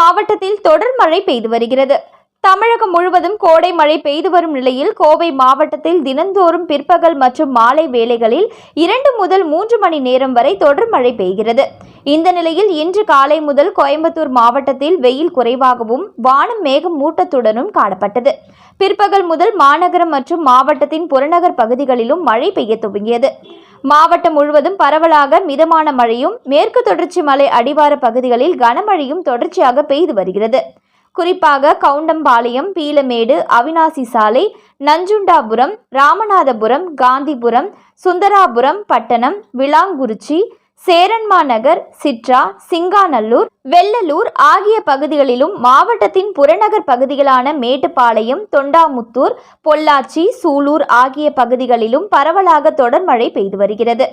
மாவட்டத்தில் தொடர் மழை பெய்து வருகிறது. தமிழகம் முழுவதும் கோடை மழை பெய்து வரும் நிலையில் கோவை மாவட்டத்தில் தினந்தோறும் பிற்பகல் மற்றும் மாலை வேளைகளில் இரண்டு முதல் மூன்று மணி நேரம் வரை தொடர் மழை பெய்கிறது. இந்த நிலையில் இன்று காலை முதல் கோயம்புத்தூர் மாவட்டத்தில் வெயில் குறைவாகவும் வானம் மேகம் மூட்டத்துடனும் காணப்பட்டது. பிற்பகல் முதல் மாநகரம் மற்றும் மாவட்டத்தின் புறநகர் பகுதிகளிலும் மழை பெய்ய துவங்கியது. மாவட்டம் முழுவதும் பரவலாக மிதமான மழையும் மேற்கு தொடர்ச்சி மலை அடிவார பகுதிகளில் கனமழையும் தொடர்ச்சியாக பெய்து வருகிறது. குறிப்பாக கவுண்டம்பாளையம் பீலமேடு அவினாசி சாலை நஞ்சுண்டாபுரம் ராமநாதபுரம் காந்திபுரம் சுந்தராபுரம் பட்டணம் விளாங்குறிச்சி சேரன்மாநகர் சிற்றா சிட்ரா சிங்காநல்லூர் வெள்ளலூர் ஆகிய பகுதிகளிலும் மாவட்டத்தின் புறநகர் பகுதிகளான மேட்டுப்பாளையம் தொண்டாமுத்தூர் பொள்ளாச்சி சூலூர் ஆகிய பகுதிகளிலும் பரவலாக தொடர் மழை பெய்து வருகிறது.